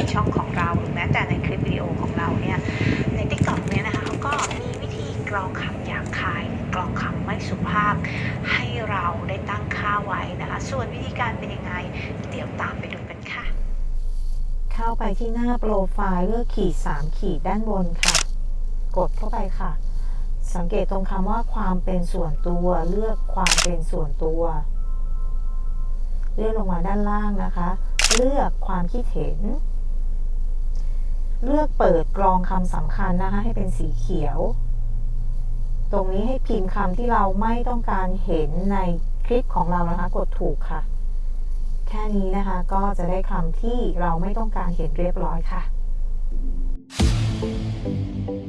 ในช่องของเราหรือแม้แต่ในคลิปวิดีโอของเราเนี่ยในทิกตอกเนี่ยนะคะเขาก็มีวิธีกรองคำหยาบคายกรองคำไม่สุภาพ ให้เราได้ตั้งค่าไว้นะคะ ส่วนวิธีการเป็นยังไง เดี๋ยวตามไปดูกันค่ะ เข้าไปที่หน้าโปรไฟล์เลือกขีด 3 ขีดด้านบนค่ะ กดเข้าไปค่ะ สังเกตตรงคำว่าความเป็นส่วนตัวเลือกความเป็นส่วนตัว เลื่อนลงมาด้านล่างนะคะ เลือกความคิดเห็น เลือกเปิดกรองคำสำคัญนะคะ ให้เป็นสีเขียว ตรงนี้ให้พิมพ์คำที่เราไม่ต้องการเห็นในคลิปของเรานะคะ กดถูกค่ะ แค่นี้นะคะก็จะได้คำที่เราไม่ต้องการเห็นเรียบร้อยค่ะ Thank you.